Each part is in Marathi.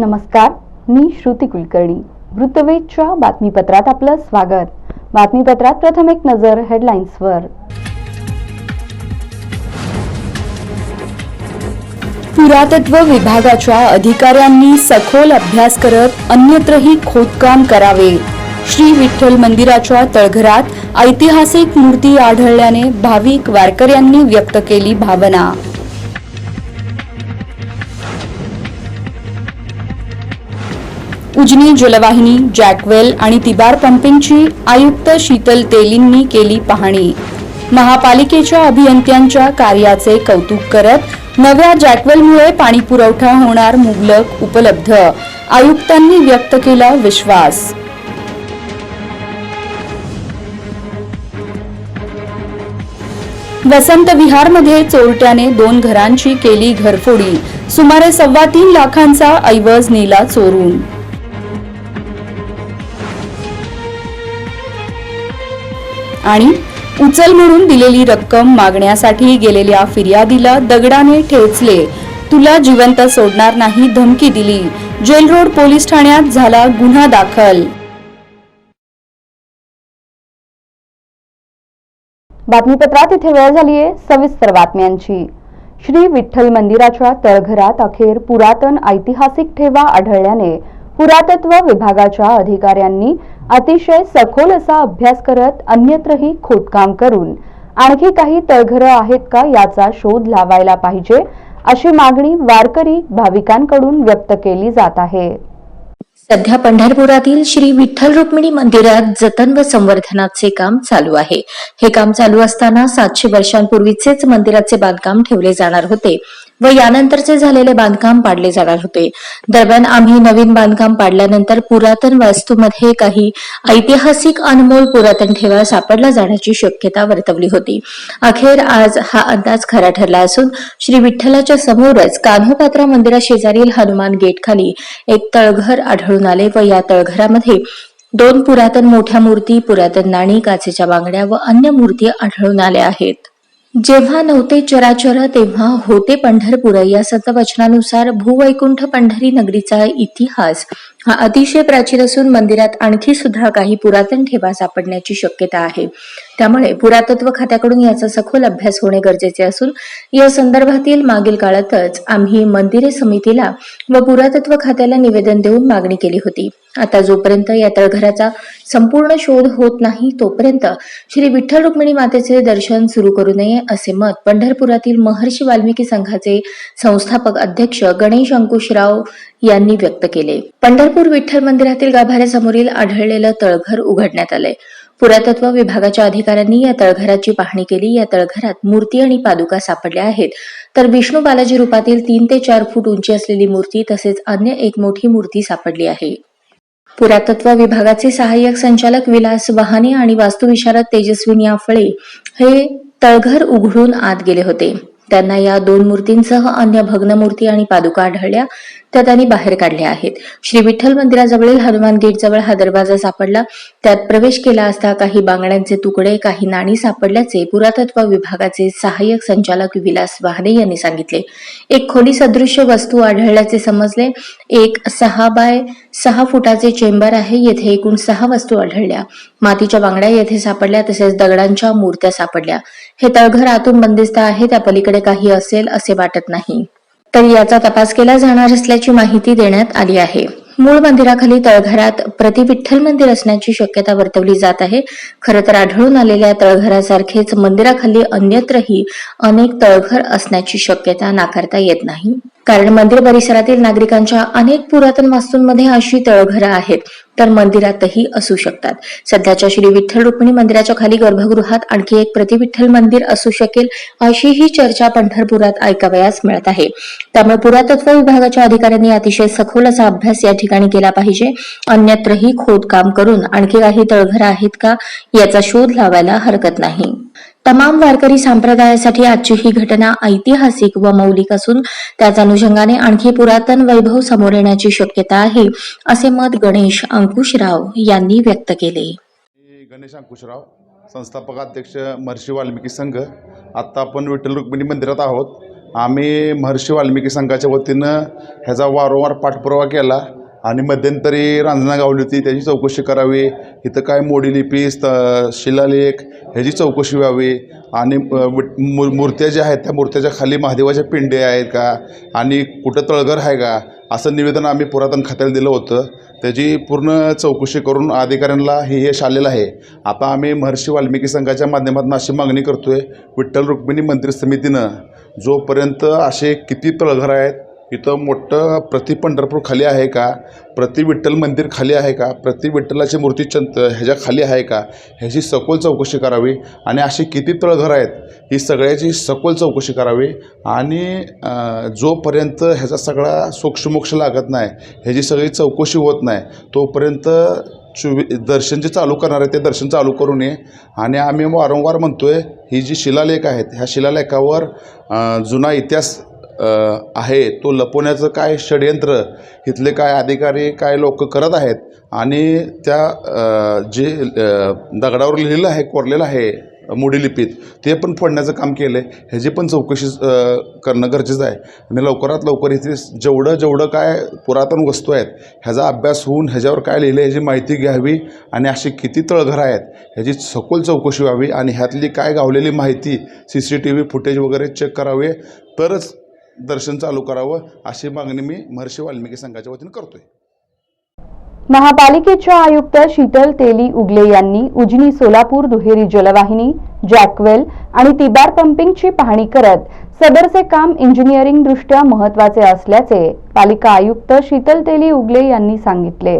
नमस्कार मी श्रुती कुलकर्णी. वृत्तवेधच्या बातमीपत्रात आपलं स्वागत. बातमीपत्रात प्रथम एक नजर हेडलाईन्सवर पुरातत्व विभागाच्या अधिकाऱ्यांनी सखोल अभ्यास करत अन्यत्रही खोदकाम करावे. श्री विठ्ठल मंदिराच्या तळघरात ऐतिहासिक मूर्ती आढळल्याने भाविक वारकऱ्यांनी व्यक्त केली भावना. उजनी जलवाहिनी जॅकवेल आणि तिबार पंपिंगची आयुक्त शीतल तेलींनी केली पाहणी. महापालिकेच्या अभियंत्यांच्या कार्याचे कौतुक करत नव्या जॅकवेलमुळे पाणी पुरवठा होणार मुबलक उपलब्ध आयुक्तांनी व्यक्त केला विश्वास. वसंत विहारमध्ये चोरट्याने दोन घरांची केली घरफोडी सुमारे सव्वा तीन लाखांचा ऐवज नेला चोरून. आणि उचल म्हणून दिलेली रक्कम मागण्यासाठी गेलेल्या फिर्यादीला दगडाने ठेचले. तुला जिवंत सोडणार नाही धमकी दिली. जेल रोड पोलीस ठाण्यात झाला गुन्हा दाखल. बातमीपत्रात इथे वेळ झालीये सविस्तर बातम्यांची. श्री विठ्ठल मंदिराच्या तळघरात अखेर पुरातन ऐतिहासिक ठेवा आढळल्याने पुरातत्व विभागाच्या अधिकाऱ्यांनी अतिशय सखोल असा अभ्यास करत अन्यत्रही खोदकाम करून आणखी काही तळघरं आहेत का याचा शोध लावायला पाहिजे अशी मागणी वारकरी भाविकांकडून व्यक्त केली जात आहे. सध्या पंढरपुरातील श्री विठ्ठल रुक्मिणी मंदिरात जतन व संवर्धनाचे काम चालू आहे. हे काम चालू असताना सातशे वर्षांपूर्वीचेच मंदिराचे बांधकाम ठेवले जाणार होते. व यानंतरचे झालेले बांधकाम पाडले जाणार होते. दरम्यान आम्ही नवीन बांधकाम पाडल्यानंतर पुरातन वास्तूमध्ये काही ऐतिहासिक अनमोल पुरातन ठेवा सापडला जाण्याची शक्यता वर्तवली होती. अखेर आज हा अंदाज खरा ठरला असून श्री विठ्ठलाच्या समोरच कान्होपात्रा मंदिराशेजारील हनुमान गेट खाली एक तळघर आढळून आले व या तळघरामध्ये दोन पुरातन मोठ्या मूर्ती पुरातन नाणी काचेच्या बांगड्या व अन्य मूर्ती आढळून आल्या आहेत. जेव्हा नव्हते चराचर तेव्हा होते पंढरपूर. या सतवचनानुसार भूवैकुंठ पंढरी नगरीचा इतिहास. हा अतिशय प्राचीन असून मंदिरात आणखी सुद्धा काही पुरातन ठेवा सापडण्याची शक्यता आहे. त्यामुळे पुरातत्व खात्याकडून याचा सखोल अभ्यास होणे गरजेचे असून या संदर्भातील मागील काळातच आम्ही मंदिरे समितीला व पुरातत्व खात्याला निवेदन देऊन मागणी केली होती. आता जोपर्यंत या तळघराचा संपूर्ण शोध होत नाही तोपर्यंत श्री विठ्ठल रुक्मिणी मातेचे दर्शन सुरू करू नये असे मत पंढरपुरातील महर्षी वाल्मिकी संघाचे संस्थापक अध्यक्ष गणेश अंकुशराव यांनी व्यक्त केले. पंढरपूर विठ्ठल मंदिरातील गाभाऱ्यासमोरील आढळलेलं तळघर उघडण्यात आलंय. पुरातत्व विभागाच्या अधिकाऱ्यांनी या तळघराची पाहणी केली. या तळघरात मूर्ती आणि पादुका सापडल्या आहेत. तर विष्णू बालाजी रूपातील तीन ते चार फूट उंची असलेली मूर्ती तसेच अन्य एक मोठी मूर्ती सापडली आहे. पुरातत्व विभागाचे सहाय्यक संचालक विलास वहाने आणि वास्तुविशारद तेजस्विनी आफळे हे तळघर उघडून आत गेले होते. त्यांना या दोन मूर्तींसह अन्य भग्न मूर्ती आणि पादुका आढळल्या. त्या त्यांनी बाहेर काढल्या आहेत. श्री विठ्ठल मंदिराजवळील हनुमान गेट जवळ हा दरवाजा सापडला. त्यात प्रवेश केला असता काही बांगड्यांचे तुकडे काही नाणी सापडल्याचे पुरातत्व विभागाचे सहाय्यक संचालक विलास वाहने यांनी सांगितले. एक खोली सदृश्य वस्तू आढळल्याचे समजले. एक सहा बाय सहा फुटाचे चेंबर आहे. येथे एकूण सहा वस्तू आढळल्या. मातीच्या बांगड्या येथे सापडल्या तसेच दगडांच्या मूर्त्या सापडल्या. हे तळघर आतून बंदिस्त आहे. त्या पलीकडे काही असेल असे वाटत नाही. तर याचा तपास केला जाणार असल्याची माहिती देण्यात आली आहे. मूळ मंदिराखाली तळघरात प्रतिविठ्ठल मंदिर असण्याची शक्यता वर्तवली जात आहे. खरं तर आढळून आलेल्या तळघरासारखेच मंदिराखाली अन्यत्रही अनेक तळघर असण्याची शक्यता नाकारता येत नाही. कारण मंदिर परिसरातील नागरिकांच्या अनेक पुरातन वास्तूंमध्ये अशी तळघरं आहेत तर मंदिरातही असू शकतात. सध्याच्या श्री विठ्ठल रुक्मिणी मंदिराच्या खाली गर्भगृहात आणखी एक प्रतिविठ्ठल मंदिर असू शकेल अशी ही चर्चा पंढरपुरात ऐकावयास मिळत आहे. त्यामुळे पुरातत्व विभागाच्या अधिकाऱ्यांनी अतिशय सखोल असा अभ्यास या ठिकाणी केला पाहिजे. अन्यत्रही खोदकाम करून आणखी काही तळघर आहेत का याचा शोध लावायला हरकत नाही. तमाम वारकरी संप्रदायासाठी आजची ही घटना ऐतिहासिक व मौलिक असून त्याच अनुषंगाने आणखी पुरातन वैभव समोर येण्याची शक्यता आहे असे मत गणेश अंकुशराव यांनी व्यक्त केले. गणेश अंकुशराव संस्थापक अध्यक्ष महर्षी वाल्मिकी संघ. आत्ता आपण विठ्ठल रुक्मिणी मंदिरात आहोत. आम्ही महर्षी वाल्मिकी संघाच्या वतीनं ह्याचा वारंवार पाठपुरावा केला. आणि मध्यंतरी रांजना गावली होती त्याची चौकशी करावी. इथं काय मोडीलिपी स्त शिलालेख ह्याची चौकशी व्हावी. आणि विट- मू मूर्त्या ज्या आहेत त्या मूर्त्याच्या खाली महादेवाच्या पिंडे आहेत का? आणि कुठं तळघर आहे का? असं निवेदन आम्ही पुरातन खात्याला दिलं होतं. त्याची पूर्ण चौकशी करून अधिकाऱ्यांना हे यश आलेलं आहे. आता आम्ही महर्षी वाल्मिकी संघाच्या माध्यमातून अशी मागणी करतो आहे विठ्ठल रुक्मिणी मंदिर समितीनं जोपर्यंत असे किती तळघर आहेत इथं मोठं प्रति पंढरपूर खाली आहे का? प्रति विठ्ठल मंदिर खाली आहे का? प्रति विठ्ठलाची मूर्ती चंत ह्याच्या खाली आहे का? ह्याची सखोल चौकशी करावी. आणि अशी किती तळघर आहेत ही सगळ्याची सखोल चौकशी करावी. आणि जोपर्यंत ह्याचा सगळा सोक्षमोक्ष लागत नाही ह्याची सगळी चौकशी होत नाही तोपर्यंत चुवी दर्शन जे चालू करणार आहे ते दर्शन चालू करू नये. आणि आम्ही वारंवार म्हणतो आहे ही जी शिलालेख आहेत ह्या शिलालेखावर जुना इतिहास आहे तो लपवण्याचं काय षडयंत्र इथले काय अधिकारी काय लोक करत आहेत आणि त्या जे दगडावर लिहिलेलं आहे कोरलेलं आहे मोडी ते पण फोडण्याचं काम केलं आहे ह्याची पण चौकशी करणं गरजेचं आहे. आणि लवकरात लवकर इथे जेवढं जेवढं काय पुरातन वस्तू आहेत ह्याचा अभ्यास होऊन ह्याच्यावर काय लिहिलं आहे ह्याची माहिती घ्यावी आणि अशी किती तळघरं आहेत ह्याची सखोल चौकशी व्हावी आणि ह्यातली काय गावलेली माहिती C C T V footage वगैरे चेक करावे. तरच दर्शन चालू करावं अशी मागणी मी महर्षी वाल्मिकी संघाच्या वतीने करतोय. महापालिकेच्या आयुक्त शीतल तेली उगले यांनी उजनी सोलापूर दुहेरी जलवाहिनी जॅकवेल आणि तिबार पंपिंगची पाहणी करत सदरचे काम इंजिनिअरिंग दृष्ट्या महत्त्वाचे असल्याचे पालिका आयुक्त शीतल तेली उगले यांनी सांगितले.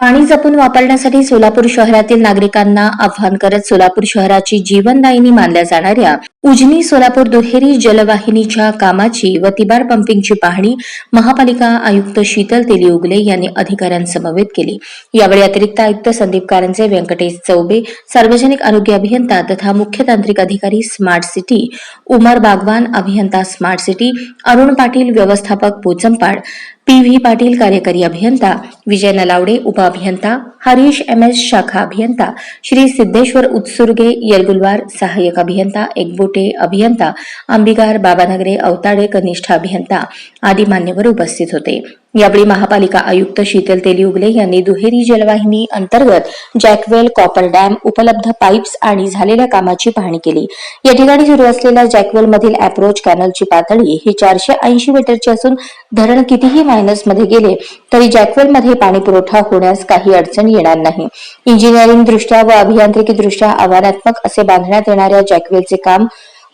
पाणी जपून वापरण्यासाठी सोलापूर शहरातील नागरिकांना आवाहन करत सोलापूर शहराची जीवनदायिनी मानल्या जाणाऱ्या उजनी सोलापूर दुहेरी जलवाहिनीच्या कामाची व तिबार पंपिंगची पाहणी महापालिका आयुक्त शीतल तेली उगले यांनी अधिकाऱ्यांसमवेत केली. यावेळी अतिरिक्त आयुक्त संदीप कारंजे व्यंकटेश चौबे सार्वजनिक आरोग्य अभियंता तथा मुख्य तांत्रिक अधिकारी स्मार्ट सिटी उमर बागवान अभियंता स्मार्ट सिटी अरुण पाटील व्यवस्थापक पोचंपाड पी व्ही पाटील कार्यकारी अभियंता विजय नलावडे उपअभियंता हरीश एम एस शाखा अभियंता श्री सिद्धेश्वर उत्सुर्गे येलगुलवार सहाय्यक अभियंता एकबोटे अभियंता अंबिगार बाबानगरे अवताडे कनिष्ठ अभियंता आदी मान्यवर उपस्थित होते. यावेळी महापालिका आयुक्त शीतल तेली यांनी दुहेरी जलवाहिनी अंतर्गत जॅकवेल कॉपर डॅम उपलब्ध पाईप्स आणि झालेल्या कामाची पाहणी केली. या ठिकाणी सुरू असलेल्या जॅकवेल मधील अप्रोच कॅनलची पातळी ही चारशे ऐंशी मीटरची असून धरण कितीही मायनसमध्ये गेले तरी जॅकवेल मध्ये पाणी पुरवठा होण्यास काही अडचण येणार नाही. इंजिनिअरिंग दृष्ट्या व अभियांत्रिकी दृष्ट्या आव्हानात्मक असे बांधण्यात येणाऱ्या जॅकवेलचे काम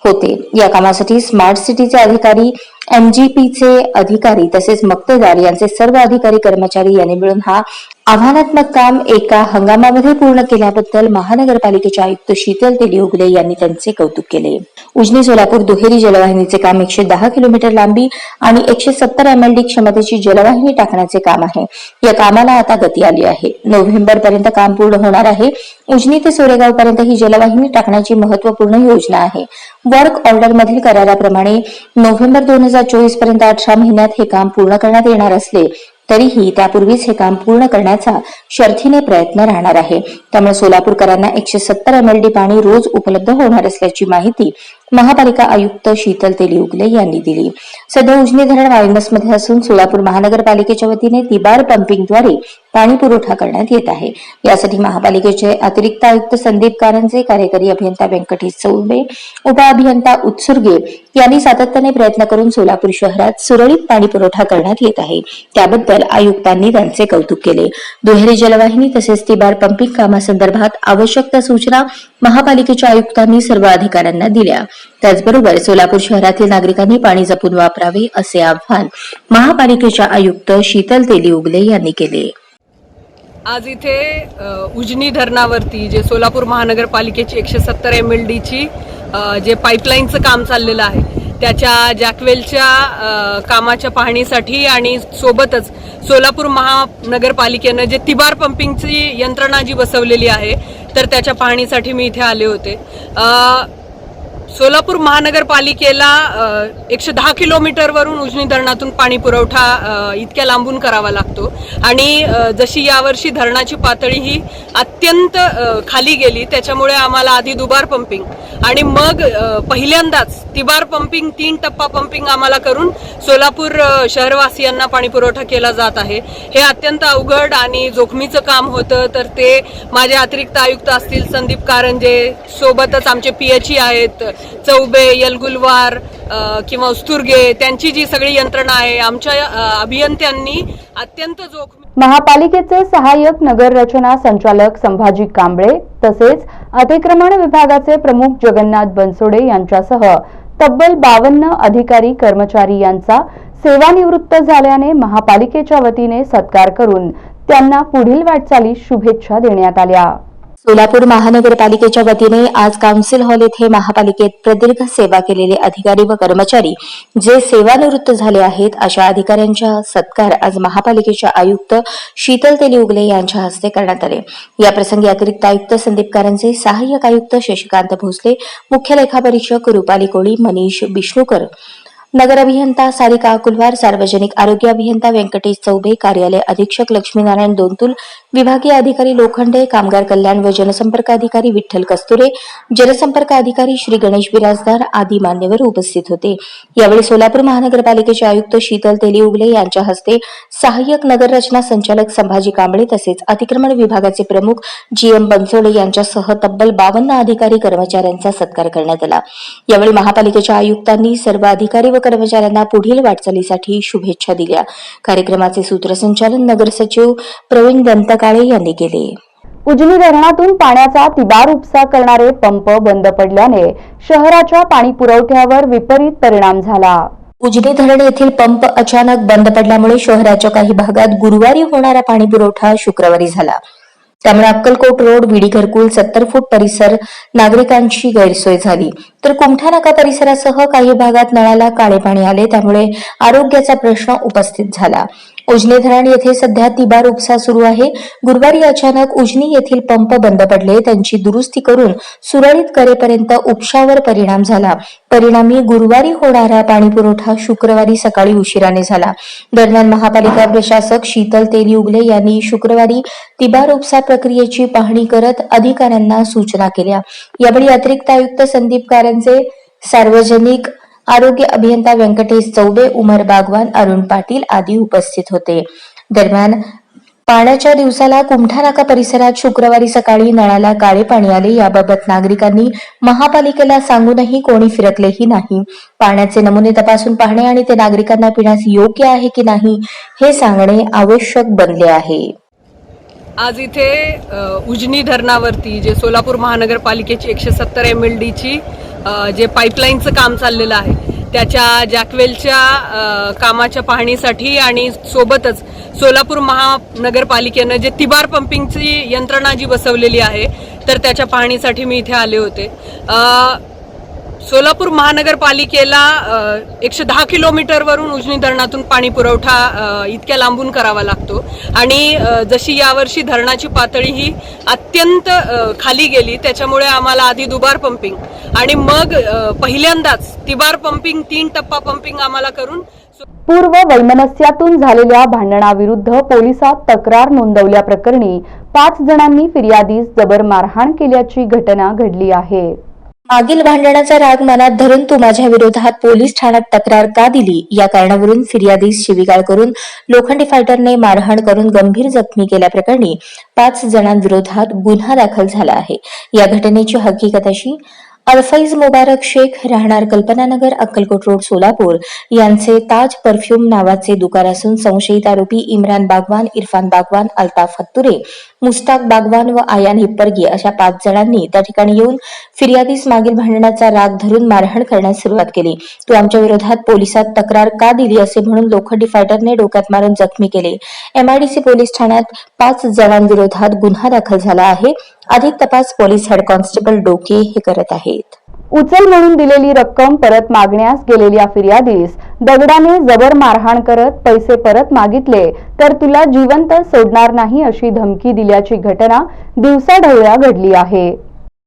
होते. या कामासाठी स्मार्ट सिटीचे अधिकारी एमजीपीचे अधिकारी तसेच मक्तेदार यांचे सर्व अधिकारी कर्मचारी यांनी मिळून हा आव्हानात्मक काम एका हंगामामध्ये पूर्ण केल्याबद्दल महानगरपालिकेचे आयुक्त शीतल तेली यांनी त्यांचे कौतुक केले. उजनी सोलापूर दुहेरी जलवाहिनीचे काम एकशे दहा किलोमीटर लांबी आणि एकशे सत्तर एम एल डी क्षमतेची जलवाहिनी टाकण्याचे काम आहे. या कामाला आता गती आली आहे. नोव्हेंबर पर्यंत काम पूर्ण होणार आहे. उजनी ते सोरेगाव पर्यंत ही जलवाहिनी टाकण्याची महत्त्वपूर्ण योजना आहे. वर्क ऑर्डर मधील कराराप्रमाणे नोव्हेंबर दोन हजार चोवीसपर्यंत अठरा महिन्यात हे काम पूर्ण करण्यात येणार असले तरीही त्यापूर्वीच हे काम पूर्ण करण्याचा शर्थीने प्रयत्न राहणार आहे. त्यामुळे सोलापूरकरांना एकशे सत्तर एम एल डी पाणी रोज उपलब्ध होणार असल्याची माहिती महापालिका आयुक्त शीतल तेली यांनी दिली. सध्या उजनी धरण मायनसमध्ये असून सोलापूर महानगरपालिकेच्या वतीने तिबार पंपिंगद्वारे पाणी पुरवठा करण्यात येत आहे. यासाठी महापालिकेचे अतिरिक्त आयुक्त संदीप कारंजे कार्यकारी अभियंता व्यंकटेश चौबे उपअभियंता उत्सुर्गे यांनी सातत्याने प्रयत्न करून सोलापूर शहरात सुरळीत पाणी पुरवठा करण्यात येत आहे. त्याबद्दल आयुक्तांनी त्यांचे कौतुक केले. दुहेरी जलवाहिनी तसेच तिबार पंपिंग कामासंदर्भात आवश्यक त्या सूचना महापालिकेच्या आयुक्तांनी सर्व अधिकाऱ्यांना दिल्या. त्याचबरोबर सोलापूर शहरातील नागरिकांनी पाणी जपून वापरावे असे आवाहन महापालिकेच्या आयुक्त शीतल तेली उगले यांनी केले. आज इथे उजनी धरणावरती जे सोलापूर महानगरपालिकेची एकशे सत्तर एम एल डीची जे पाईपलाईनचं काम चाललेलं आहे त्याच्या जॅकवेलच्या कामाच्या पाहणीसाठी आणि सोबतच सोलापूर महानगरपालिकेनं जे तिबार पंपिंगची यंत्रणा जी बसवलेली आहे तर त्याच्या पाहणीसाठी मी इथे आले होते. सोलापूर महानगरपालिकेला एकशे दहा किलोमीटरवरून उजनी धरणातून पाणी पुरवठा इतक्या लांबून करावा लागतो. आणि जशी यावर्षी धरणाची पातळी ही अत्यंत खाली गेली त्याच्यामुळे आम्हाला आधी दुबार पंपिंग आणि मग पहिल्यांदाच तिबार पंपिंग तीन टप्पा पंपिंग आम्हाला करून सोलापूर शहरवासियांना पाणी पुरवठा केला जात आहे. हे अत्यंत अवघड आणि जोखमीचं काम होतं तर ते माझे अतिरिक्त आयुक्त असतील संदीप कारंजे सोबतच आमचे पी एच ई आहेत चौबे यलगुलवार किंवा उस्तुर्गे त्यांची जी सगळी यंत्रणा आहे आमच्या अभियंत्यांनी अत्यंत जोखमी महापालिकेचे सहाय्यक नगर रचना संचालक संभाजी कांबळे तसेच अतिक्रमण विभागाचे प्रमुख जगन्नाथ बनसोडे यांच्यासह तब्बल बावन्न अधिकारी कर्मचारी यांचा सेवानिवृत्त झाल्याने महापालिकेच्या वतीने सत्कार करून त्यांना पुढील वाटचालीस शुभेच्छा देण्यात आल्या. सोलापूर महानगरपालिकेच्या वतीने आज काउन्सिल हॉल येथे महापालिकेत प्रदीर्घ सेवा केलेले अधिकारी व कर्मचारी जे सेवानिवृत्त झाले आहेत अशा अधिकाऱ्यांच्या सत्कार आज महापालिकेच्या आयुक्त शीतल तेली उगले यांच्या हस्ते करण्यात आले. याप्रसंगी अतिरिक्त आयुक्त संदीप कारंजे सहाय्यक आयुक्त शशिकांत भोसले मुख्य लेखापरीक्षक रुपाली कोळी मनीष विष्णूकर नगर अभियंता सारिका अकुलवार सार्वजनिक आरोग्य अभियंता व्यंकटेश चौबे कार्यालय अधीक्षक लक्ष्मीनारायण दोंतुल विभागीय अधिकारी लोखंडे कामगार कल्याण व जनसंपर्क अधिकारी विठ्ठल कस्तुरे जनसंपर्क अधिकारी श्री गणेश बिराजदार आदी मान्यवर उपस्थित होते. यावेळी सोलापूर महानगरपालिकेचे आयुक्त शीतल तेली उगले यांच्या हस्ते सहाय्यक नगर रचना संचालक संभाजी कांबळे तसेच अतिक्रमण विभागाचे प्रमुख जी एम बनसोडे यांच्यासह तब्बल बावन्न अधिकारी कर्मचाऱ्यांचा सत्कार करण्यात आला. यावेळी महापालिकेच्या आयुक्तांनी सर्व अधिकारी व कर्मचाऱ्यांना पुढील वाटचालीसाठी शुभेच्छा दिल्या. कार्यक्रमाचे सूत्रसंचालन नगर सचिव प्रवीण दंतकाळे यांनी केले. उजनी धरणातून पाण्याचा तिबार उपसा करणारे पंप बंद पडल्याने शहराच्या पाणी पुरवठ्यावर विपरीत परिणाम झाला. उजनी धरण येथील पंप अचानक बंद पडल्यामुळे शहराच्या काही भागात गुरुवारी होणारा पाणी पुरवठा शुक्रवारी झाला. त्यामुळे अक्कलकोट रोड विडी घरकुल सत्तर फूट परिसर नागरिकांची गैरसोय झाली. तर कुमठा नाका परिसरासह काही भागात नळाला काळे पाणी आले त्यामुळे आरोग्याचा प्रश्न उपस्थित झाला. उजनी धरण येथे सध्या तिबार उपसा सुरू आहे. गुरुवारी अचानक उजनी येथील पंप बंद पडले. त्यांची दुरुस्ती करून सुरळीत करेपर्यंत उपशावर परिणाम झाला. परिणामी गुरुवारी होणारा पाणी पुरवठा शुक्रवारी सकाळी उशिराने झाला. दरम्यान महापालिका प्रशासक शीतल तेली उगले यांनी शुक्रवारी तिबार उपसा प्रक्रियेची पाहणी करत अधिकाऱ्यांना सूचना केल्या. यावेळी अतिरिक्त आयुक्त संदीप कारंजे सार्वजनिक आरोग्य अभियंता व्यंकटेश चौबे उमर बागवान अरुण पाटील आदी उपस्थित होते. दरम्यान पाण्याच्या दिवसाला कुमठा नाका परिसरात शुक्रवारी सकाळी नळाला काळे पाणी आले. याबाबत नागरिकांनी महापालिकेला सांगूनही कोणी फिरकलेही नाही. पाण्याचे नमुने तपासून पाहणे आणि ते नागरिकांना पिण्यास योग्य आहे की नाही हे सांगणे आवश्यक बनले आहे. आज इथे उजनी धरणावरती जे सोलापूर महानगरपालिकेची एकशे सत्तर एम एल डीची जे पाईपलाईनचं काम चाललेलं आहे त्याच्या जॅकवेलच्या कामाच्या पाहणीसाठी आणि सोबतच सोलापूर महानगरपालिकेनं जे तिबार पंपिंगची यंत्रणा जी बसवलेली आहे तर त्याच्या पाहणीसाठी मी इथे आले होते. सोलापूर महानगरपालिकेला एकशे दहा किलोमीटरवरून उजनी धरणातून पाणी पुरवठा इतक्या लांबून करावा लागतो. आणि जशी यावर्षी धरणाची पातळी ही अत्यंत खाली गेली त्याच्यामुळे आम्हाला आधी दुबार पंपिंग आणि मग पहिल्यांदाच तिबार पंपिंग तीन टप्पा पंपिंग आम्हाला करून पूर्व वैमनस्यातून झालेल्या भांडणाविरुद्ध पोलिसात तक्रार नोंदवल्याप्रकरणी पाच जणांनी फिर्यादीस जबर मारहाण केल्याची घटना घडली आहे. मागील भांडणाचा राग मनात धरून तू माझ्या विरोधात पोलीस ठाण्यात तक्रार का दिली? या कारणावरून फिर्यादीस शिवीगाळ करून लोखंडी फायटरने मारहाण करून गंभीर जखमी केल्याप्रकरणी पाच जणांविरोधात गुन्हा दाखल झाला आहे. या घटनेची हकीकत अशी अल्फैज मुबारक शेख राहणार कल्पनानगर अक्कलकोट रोड सोलापूर. यांचे ताज परफ्यूम नावाचे दुकान असून संशयित आरोपी इम्रान बागवान इरफान बागवान अल्ताफ हत्तुरे मुस्ताक बागवान व आयान हिप्परगी अशा पाच जणांनी त्या ठिकाणी येऊन फिर्यादीस मागील भांडणाचा राग धरून मारहाण करण्यास सुरुवात केली. तो आमच्या विरोधात पोलिसात तक्रार का दिली असे म्हणून लोखंडी फायटरने डोक्यात मारून जखमी केले. एमआयडीसी पोलीस ठाण्यात पाच जणांविरोधात गुन्हा दाखल झाला आहे. अधिक तपास पोलीस हेड कॉन्स्टेबल डोके हे करत आहेत. उचल म्हणून दिलेली रक्कम परत मागण्यास गेलेल्या फिर्यादीस दगडाने जबर मारहाण करत पैसे परत मागितले तर तुला जिवंत सोडणार नाही अशी धमकी दिल्याची घटना दिवसाढवळ्या घडली आहे.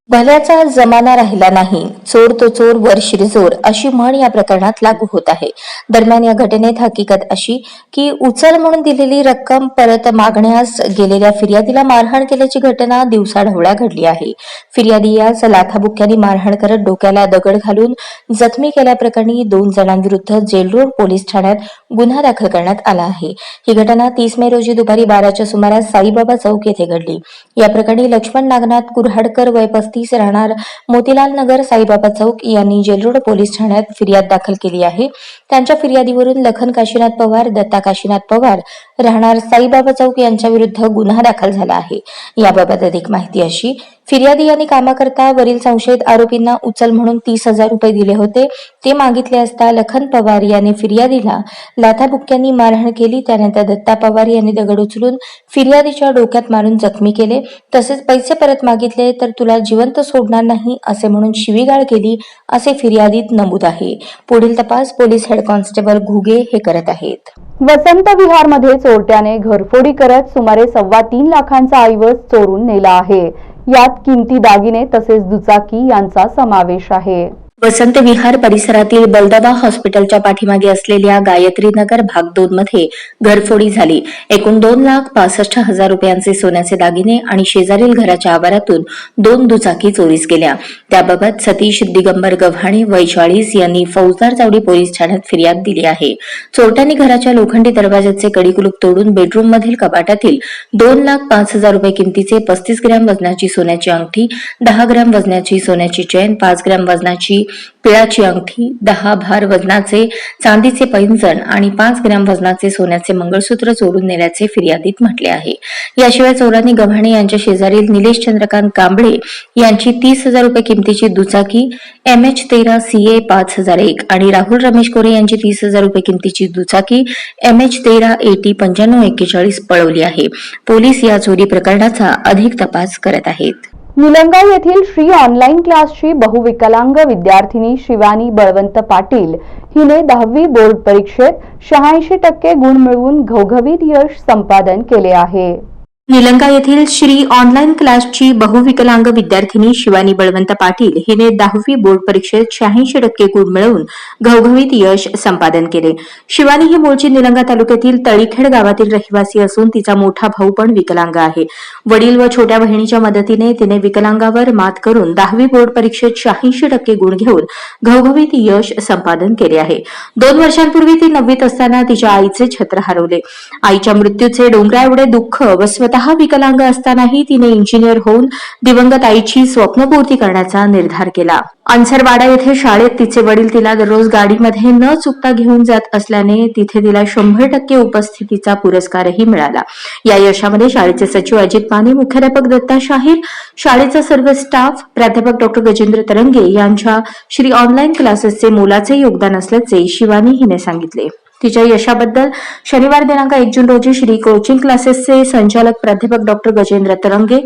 भल्याचा जमाना राहिला नाही. चोर तो चोर वर शिरजोर अशी म्हण या प्रकरणात लागू होत आहे. दरम्यान या घटनेत हकीकत अशी की उचल म्हणून दिलेली रक्कम परत मागण्यास गेलेल्या फिर्यादीला मारहाण केल्याची घटना दिवसाढवळ्या घडली आहे. फिर्यादी याच लाथाबुक्क्यांनी मारहाण करत डोक्याला दगड घालून जखमी केल्याप्रकरणी दोन जणांविरुद्ध जेलरोड पोलीस ठाण्यात गुन्हा दाखल करण्यात आला आहे. ही घटना तीस मे रोजी दुपारी बाराच्या सुमारास साईबाबा चौक येथे घडली. या प्रकरणी लक्ष्मण नागनाथ कुऱ्हाडकर वय पस्तीस राहणार मोतीलाल नगर साईबाबा चौक यांनी जेलरोड पोलीस ठाण्यात फिर्याद दाखल केली आहे. त्यांच्या फिर्यादीवरून लखन काशीनाथ पवार दत्ता काशीनाथ पवार राहणार साईबाबा चौक यांच्या विरुद्ध गुन्हा दाखल झाला आहे. याबाबत अधिक माहिती अशी फिर्यादी यांनी कामाकरता वरील संशयित आरोपींना उचल म्हणून तीस हजार रुपये दिले होते. ते मागितले असता लखन पवार यांनी फिर्यादीला लाथाबुक्क्यांनी मारहाण केली. त्यानंतर दत्ता पवार यांनी दगड उचलून फिर्यादीच्या डोक्यात मारून जखमी केले. तसेच पैसे परत मागितले तर तुला जीवन जिवंत सोडणार नाही असे म्हणून शिवीगाळ केली असे फिर्यादीत नमूद आहे. पुढील तपास पोलीस हेड कॉन्स्टेबल घुगे हे करत आहेत. वसंत विहारमध्ये चोरट्याने घरफोडी करत सुमारे सव्वा तीन लाखांचा ऐवज चोरून नेला आहे. यात किमती दागिने तसेच दुचाकी यांचा समावेश आहे. वसंत विहार परिसरातील बलदाबा हॉस्पिटलच्या पाठीमागे असलेल्या गायत्री नगर भाग दोन मध्ये घरफोडी झाली. एकूण दोन लाख पासष्ट हजार रुपयांचे सोन्याचे दागिने आणि शेजारील घराच्या आवारातून दोन दुचाकी चोरीस गेल्या. त्याबाबत सतीश दिगंबर गव्हाणे वय चाळीस यांनी फौजदार चावडी पोलीस ठाण्यात फिर्याद दिली आहे. चोरट्यांनी घराच्या लोखंडी दरवाजाचे कडीकुलूप तोडून बेडरूम मधील कपाटातील दोन लाख पाच हजार रुपये किमतीचे पस्तीस ग्रॅम वजनाची सोन्याची अंगठी दहा ग्रॅम वजनाची सोन्याची चेन पाच ग्रॅम वजनाची पिळाची अंगठी दहा भार वजनाचे चांदीचे पैंजण आणि पाच ग्रॅम वजनाचे सोन्याचे मंगळसूत्र चोरून नेल्याचे फिर्यादीत म्हटले आहे. याशिवाय चोरांनी गव्हाणे यांच्या शेजारील निलेश चंद्रकांत कांबळे यांची तीस हजार रुपये किमतीची दुचाकी एम एच तेरा सी ए पाच हजार एक आणि राहुल रमेश कोरे यांची तीस हजार रुपये किमतीची दुचाकी एम एच तेरा एटी पंच्याण्णव एक्केचाळीस पळवली आहे. पोलीस या चोरी प्रकरणाचा अधिक तपास करत आहेत. निलंगा येथील श्री ऑनलाईन क्लासची बहुविकलांग विद्यार्थिनी शिवानी बळवंत पाटील हिने दहावी बोर्ड परीक्षेत शहाऐंशी टक्के गुण मिळवून घवघवीत यश संपादन केले आहे. निलंगा येथील श्री ऑनलाईन क्लासची बहुविकलांग विद्यार्थिनी शिवानी बळवंत पाटील हिने दहावी बोर्ड परीक्षेत शहाऐंशी टक्के गुण मिळवून घवघवीत यश संपादन केले. शिवानी ही मूळची निलंगा तालुक्यातील तळीखेड गावातील रहिवासी असून तिचा मोठा भाऊ पण विकलांग आहे. वडील व छोट्या बहिणीच्या मदतीने तिने विकलांगावर मात करून दहावी बोर्ड परीक्षेत शहाऐंशी टक्के गुण घेऊन घवघवीत यश संपादन केले आहे. दोन वर्षांपूर्वी ती नववीत असताना तिच्या आईचे छत्र हरवले. आईच्या मृत्यूचे डोंगरा एवढे दुःख व स्वतः विकलांग असतानाही तिने इंजिनियर होऊन दिवंगत आईची स्वप्नपूर्ती करण्याचा निर्धार केला. अन्सरवाडा येथे शाळेत तिचे वडील तिला दररोज गाडीमध्ये न चुकता घेऊन जात असल्याने तिथे तिला शंभर टक्के उपस्थितीचा पुरस्कारही मिळाला. या यशामध्ये शाळेचे सचिव अजित माने मुख्याध्यापक दत्ता शाहीर शाळेचा सर्व स्टाफ प्राध्यापक डॉक्टर गजेंद्र तरंगे यांच्या श्री ऑनलाईन क्लासेसचे मोलाचे योगदान असल्याचे शिवानी हिने सांगितले. तिच्या यशाबद्दल शनिवार दिनांक एक जून रोजी श्री कोचिंग क्लासेसचे संचालक प्राध्यापक doctor Gajendra Tarange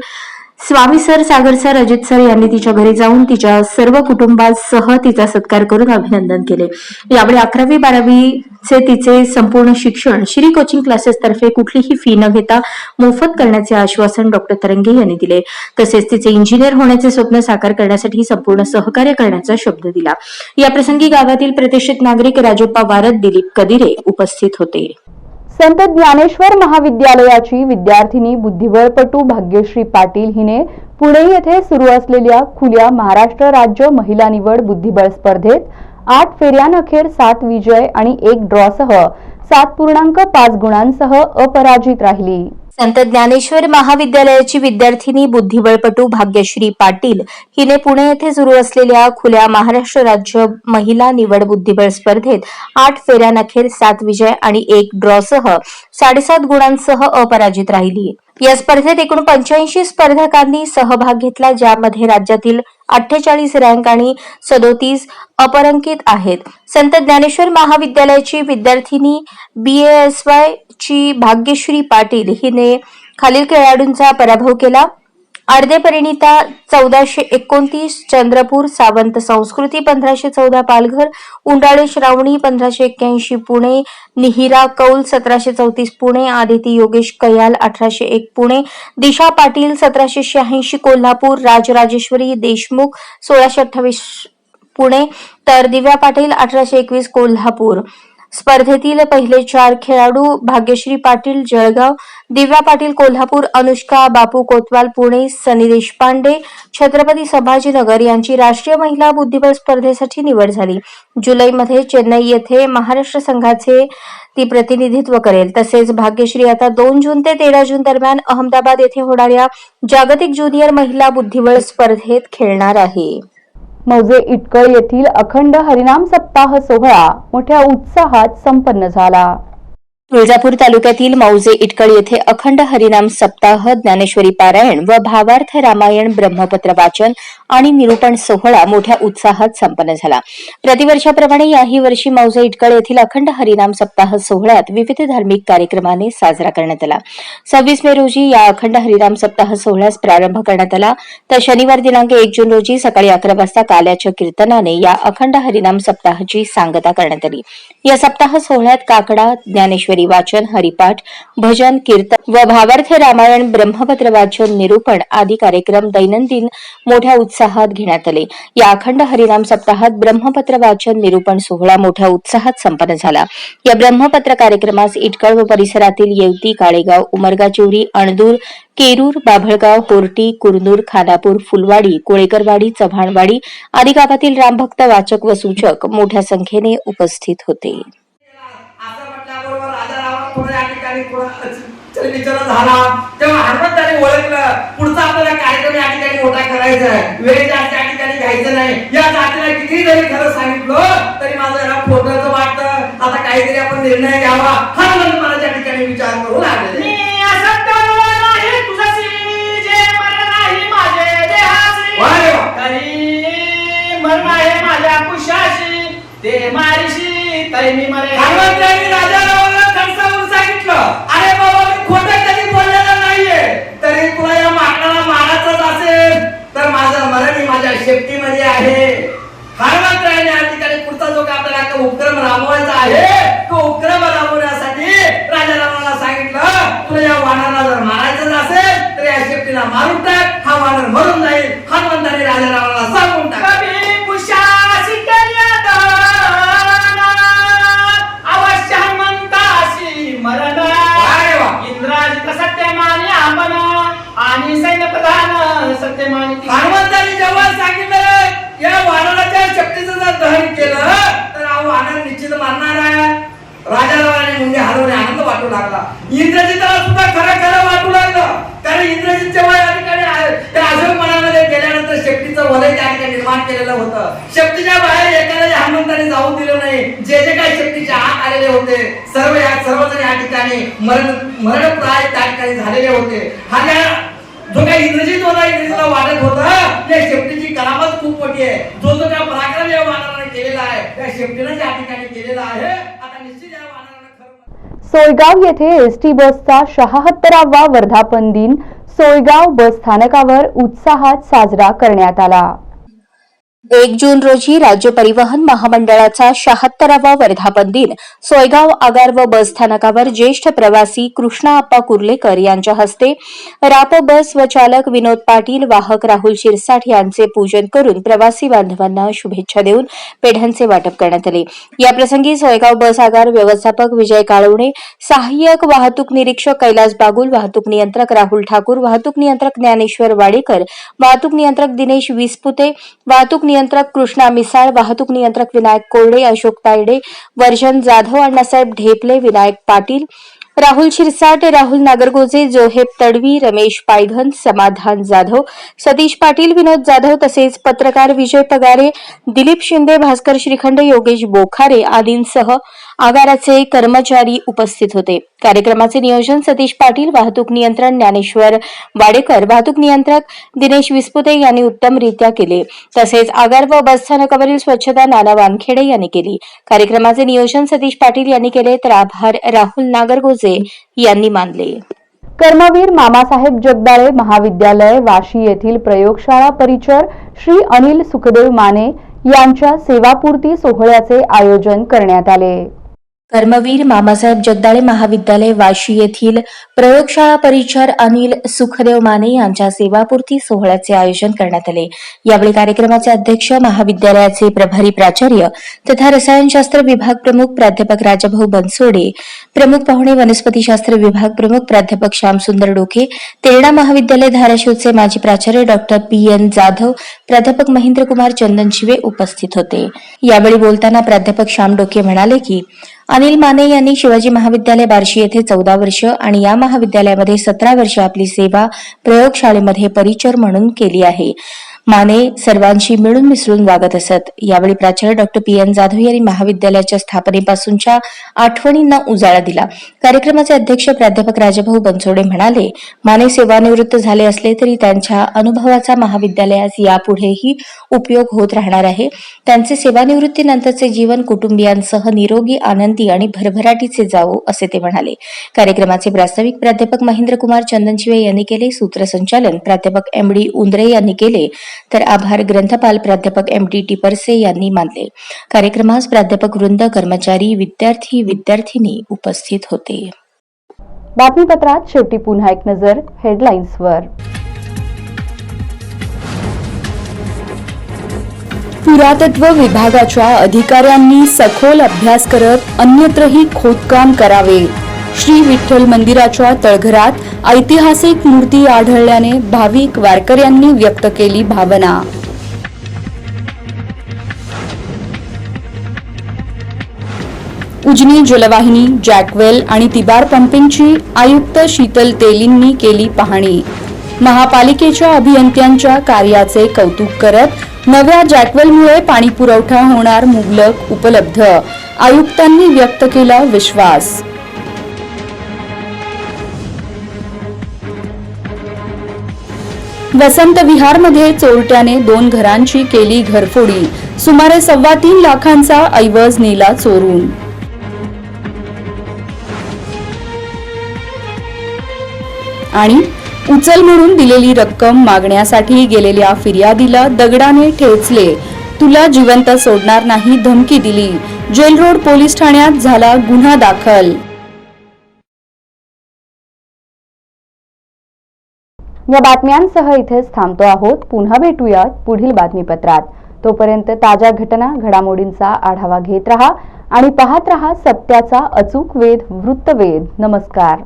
Swami sir Sagar sir Ajit sir यांनी तिच्या घरी जाऊन तिच्या सर्व कुटुंबासह तिचा सत्कार करून अभिनंदन केले. यावेळी अकरावी बारावीचे तिचे संपूर्ण शिक्षण श्री कोचिंग क्लासेस तर्फे कुठलीही फी न घेता मोफत करण्याचे आश्वासन डॉक्टर तरंगे यांनी दिले. तसेच तिचे इंजिनियर होण्याचे स्वप्न साकार करण्यासाठी संपूर्ण सहकार्य करण्याचा शब्द दिला. या प्रसंगी गावातील प्रतिष्ठित नागरिक राजप्पा वारद दिलीप कदिरे उपस्थित होते. संत ज्ञानेश्वर महाविद्यालयाची विद्यार्थिनी बुद्धिबळपटू भाग्यश्री पाटील हिने पुणे येथे सुरू असलेल्या खुल्या महाराष्ट्र राज्य महिला निवड बुद्धिबळ स्पर्धेत आठ फेऱ्यांअखेर सात विजय आणि एक ड्रॉसह सात पूर्णांक पाच गुणांसह अपराजित राहिली. संत ज्ञानेश्वर महाविद्यालयाची विद्यार्थिनी बुद्धिबळपटू भाग्यश्री पाटील हिने पुणे येथे सुरू असलेल्या खुल्या महाराष्ट्र राज्य महिला निवड बुद्धिबळ स्पर्धेत आठ फेऱ्यांअखेर सात विजय आणि एक ड्रॉसह साडेसात गुणांसह अपराजित राहिली. या स्पर्धेत एकूण पंच्याऐंशी स्पर्धकांनी सहभाग घेतला ज्यामध्ये राज्यातील अठ्ठेचाळीस रँक आणि सदोतीस अपरंकित आहेत. संत ज्ञानेश्वर महाविद्यालयाची विद्यार्थिनी बी एस वाय ची भाग्यश्री पाटील हिने खालील खेळाडूंचा पराभव केला. अर्धे परिणिता चौदाशे एकोणतीस चंद्रपूर सावंत संस्कृती पंधराशे चौदा पालघर उंडाळे श्रावणी पंधराशे एक्क्याऐंशी पुणे निहिरा कौल सतराशे चौतीस पुणे आदिती योगेश कयाल अठराशे एक पुणे दिशा पाटील सतराशे शहाऐंशी कोल्हापूर राजराजेश्वरी देशमुख सोळाशे अठ्ठावीस पुणे तर दिव्या पाटील अठराशे एकवीस कोल्हापूर स्पर्धेतील पहिले चार खेळाडू भाग्यश्री पाटील जळगाव दिव्या पाटील कोल्हापूर अनुष्का बापू कोतवाल पुणे सनी देशपांडे छत्रपती संभाजीनगर यांची राष्ट्रीय महिला बुद्धिबळ स्पर्धेसाठी निवड झाली. जुलैमध्ये चेन्नई येथे महाराष्ट्र संघाचे ती प्रतिनिधित्व करेल. तसेच भाग्यश्री आता दोन जून ते तेरा जून दरम्यान अहमदाबाद येथे होणाऱ्या जागतिक ज्युनियर महिला बुद्धिबळ स्पर्धेत खेळणार आहे. मौजे इटकळ येथील अखंड हरिनाम सप्ताह सोहळा मोठ्या उत्साहात संपन्न झाला. तुळजापूर तालुक्यातील मौजे इटकळ येथे अखंड हरिनाम सप्ताह ज्ञानेश्वरी पारायण व भावार्थ रामायण ब्रह्मपत्र वाचन आणि निरूपण सोहळा मोठ्या उत्साहात संपन्न झाला. प्रतिवर्षाप्रमाणे याही वर्षी मौजे इटकळ येथील अखंड हरिनाम सप्ताह सोहळ्यात विविध धार्मिक कार्यक्रमाने साजरा करण्यात आला. सव्वीस मे रोजी या अखंड हरिनाम सप्ताह सोहळ्यास प्रारंभ करण्यात आला. तर शनिवार दिनांक एक जून रोजी सकाळी अकरा वाजता काल्याच्या कीर्तनाने या अखंड हरिनाम सप्ताहाची सांगता करण्यात आली. या सप्ताह सोहळ्यात काकडा ज्ञानेश्वरी वाचन हरिपाठ भजन कीर्तन व भावार्थ रामायण ब्रह्मपत्र वाचन निरूपण आदी कार्यक्रम दैनंदिन मोठ्या उत्साहात घेण्यात आले. या अखंड हरिनाम सप्ताहात ब्रह्मपत्र वाचन निरूपण सोहळा मोठ्या उत्साहात संपन्न झाला. या ब्रह्मपत्र कार्यक्रमास इटकळ व परिसरातील येवती काळेगाव उमरगा चिवरी अणदूर केरूर बाभळगाव होर्टी कुरनूर खानापूर फुलवाडी कोळेकरवाडी चव्हाणवाडी आदी गावातील रामभक्त वाचक व सूचक मोठ्या संख्येने उपस्थित होते असं म्हटल्याबरोबर राजा रावण पुढे या ठिकाणी पुढे विचार झाला. तेव्हा हनुमंताने ओळखलं. पुढचा आपल्याला कार्यक्रम या ठिकाणी मोठा करायचा आहे. वेळ जास्त या ठिकाणी घ्यायचं नाही. या जातीला किती जरी खरं सांगितलं तरी माझं वाटतं. आता काहीतरी आपण निर्णय घ्यावा. मला त्या ठिकाणी विचार माझ्या कुशाशी. ते मारीशी. तरी मी मरे राजा शेपटीमध्ये आहे. हनुमंतरायाने या ठिकाणी पुढचा जो काय आपल्याला उपक्रम राबवायचा आहे तो उपक्रम राबवण्यासाठी राजा रावणाला सांगितलं तुला या वानराला जर मारायचंच असेल तर या शेपटीला मारून टाक हा वानर मरून जाईल. हनुमंताने राजा रावणाला सांगून टाक. इंद्राजित सत्यमानी आपण आणि सैन्य प्रधान सांगितलं या वानराच्या शक्तीचं जर दहन केलं तर हा वानर निश्चित मारणार आहे. राजा म्हणजे मुंगे आनंद वाटू लागला. इंद्रजिताला सुद्धा खरं खरं वाटू लागलं. कारण इंद्रजित जेव्हा ठिकाणी गेल्यानंतर शक्तीचं वलय त्या ठिकाणी निर्माण केलेलं होतं. शक्तीच्या बाहेर एखाद्या हनुमंताने जाऊ दिलं नाही जे जे काही शक्तीच्या आत आलेले होते सर्व या सर्वजण या ठिकाणी मरण मरणप्राय त्या ठिकाणी झालेले होते. हा जो काय इंग्रजीत होता इंग्रजीला वाढत होता या शेपटीची करामत खूप मोठी आहे. जो जो काय पराक्रम या वानराने केलेला आहे त्या शेपटीनं त्या ठिकाणी केलेला आहे. आता निश्चित या सोयगाव येथे एसटी बसचा शहात्तरावा वर्धापन दिन सोयगाव बस स्थानकावर उत्साहात साजरा करण्यात आला. एक जून रोजी राज्य परिवहन महामंडळाचा शहात्तरावा वर्धापन दिन. सोयगाव आगार व बस स्थानकावर ज्येष्ठ प्रवासी कृष्णा आप्पा कुर्लेकर यांच्या हस्ते राप बस व चालक विनोद पाटील वाहक राहुल शिरसाठ यांचे पूजन करून प्रवासी बांधवांना शुभेच्छा देऊन पेढ्यांचे वाटप करण्यात आले. याप्रसंगी सोयगाव बस आगार व्यवस्थापक विजय काळवणे सहाय्यक वाहतूक निरीक्षक कैलास बागुल वाहतूक नियंत्रक राहुल ठाकूर वाहतूक नियंत्रक ज्ञानेश्वर वाडेकर वाहतूक नियंत्रक दिनेश विसपुते वाहतूक नियंत्रक कृष्णा मिसाळ वाहतूक नियंत्रक विनायक कोरडे अशोक तायडे वर्जन जाधव अण्णासाहेब ढेपले विनायक पाटील राहुल शिरसाट राहुल नागरगोजे जोहेब तडवी रमेश पायघन समाधान जाधव सतीश पाटील विनोद जाधव तसेच पत्रकार विजय पगारे दिलीप शिंदे भास्कर श्रीखंड योगेश बोखारे आदींसह आगाराचे कर्मचारी उपस्थित होते. कार्यक्रमाचे नियोजन सतीश पाटील वाहतूक नियंत्रण ज्ञानेश्वर वाडेकर वाहतूक नियंत्रक दिनेश विस्पुते यांनी उत्तमरित्या केले. तसेच आगार व बसस्थानकावरील स्वच्छता नाना वानखेडे यांनी केली. कार्यक्रमाचे नियोजन सतीश पाटील यांनी केले तर आभार राहुल नागरगोजे यांनी मानले. कर्मवीर मामासाहेब जगदाळे महाविद्यालय वाशी येथील प्रयोगशाळा परिचर श्री अनिल सुखदेव माने यांच्या सेवापूर्ती सोहळ्याचे आयोजन करण्यात आले. कर्मवीर मामासाहेब जगदाळे महाविद्यालय वाशी येथील प्रयोगशाळा परिचर अनिल सुखदेव माने यांच्या सेवापूर्ती सोहळ्याचे आयोजन करण्यात आले. यावेळी कार्यक्रमाचे अध्यक्ष महाविद्यालयाचे प्रभारी प्राचार्य तथा रसायनशास्त्र विभाग प्रमुख प्राध्यापक राजाभाऊ बनसोडे प्रमुख पाहुणे वनस्पतीशास्त्र विभाग प्रमुख प्राध्यापक श्यामसुंदर डोके तेरणा महाविद्यालय धाराशिवचे माजी प्राचार्य डॉक्टर पी एन जाधव प्राध्यापक महेंद्र कुमार चंदनशिवे उपस्थित होते. यावेळी बोलताना प्राध्यापक श्याम डोके म्हणाले की अनिल माने यांनी शिवाजी महाविद्यालय बार्शी येथे चौदा वर्ष आणि या महाविद्यालयामध्ये सतरा वर्ष आपली सेवा प्रयोगशाळेमध्ये परिचर म्हणून केली आहे. माने सर्वांशी मिळून मिसळून वागत असत. यावेळी प्राचार्य डॉक्टर पी एन जाधव यांनी महाविद्यालयाच्या स्थापनेपासूनच्या आठवणींना उजाळा दिला. कार्यक्रमाचे अध्यक्ष प्राध्यापक राजाभाऊ बनसोडे म्हणाले माने सेवानिवृत्त झाले असले तरी त्यांच्या अनुभवाचा महाविद्यालयास यापुढेही उपयोग होत राहणार आहे. त्यांचे सेवानिवृत्तीनंतरचे जीवन कुटुंबियांसह निरोगी आनंदी आणि भरभराटीचे जावो असे ते म्हणाले. कार्यक्रमाचे प्रास्ताविक प्राध्यापक महेंद्र कुमार चंदनशिवे यांनी केले. सूत्रसंचालन प्राध्यापक एम डी उंद्रे यांनी केले. तर आभार ग्रंथपाल प्राध्यापक एम टी टिपरसे यांनी मानले. कार्यक्रमास प्राध्यापक वृंद कर्मचारी विद्यार्थी विद्यार्थिनी उपस्थित होते. बातमीपत्रात शेवटी पुन्हा एक नजर हेडलाईन्सवर पुरातत्व विभागाच्या अधिकाऱ्यांनी सखोल अभ्यास करत अन्यत्रही खोदकाम करावे. श्री विठ्ठल मंदिराच्या तळघरात ऐतिहासिक मूर्ती आढळल्याने भाविक वारकऱ्यांनी व्यक्त केली भावना. उजनी जलवाहिनी जॅकवेल आणि तिबार पंपिंगची आयुक्त शीतल तेलींनी केली पाहणी. महापालिकेच्या अभियंत्यांच्या कार्याचे कौतुक करत नव्या जॅकवेलमुळे पाणी पुरवठा होणार मुबलक उपलब्ध आयुक्तांनी व्यक्त केला विश्वास. वसंत विहारमध्ये चोरट्याने दोन घरांची केली घरफोडी. सुमारे सव्वा तीन लाखांचा ऐवज नेला चोरून. आणि उचल म्हणून दिलेली रक्कम मागण्यासाठी गेलेल्या फिर्यादीला दगडाने ठेचले. तुला जिवंत सोडणार नाही धमकी दिली. जेल रोड पोलीस ठाण्यात झाला गुन्हा दाखल. या बातम्यांसह इथेच थांबतो आहोत. पुन्हा भेटूयात पुढील बातमीपत्रात. तोपर्यंत ताज्या घटना घडामोडींचा आढावा घेत रहा आणि पाहत रहा सत्याचा अचूक वेध वृत्तवेध. नमस्कार.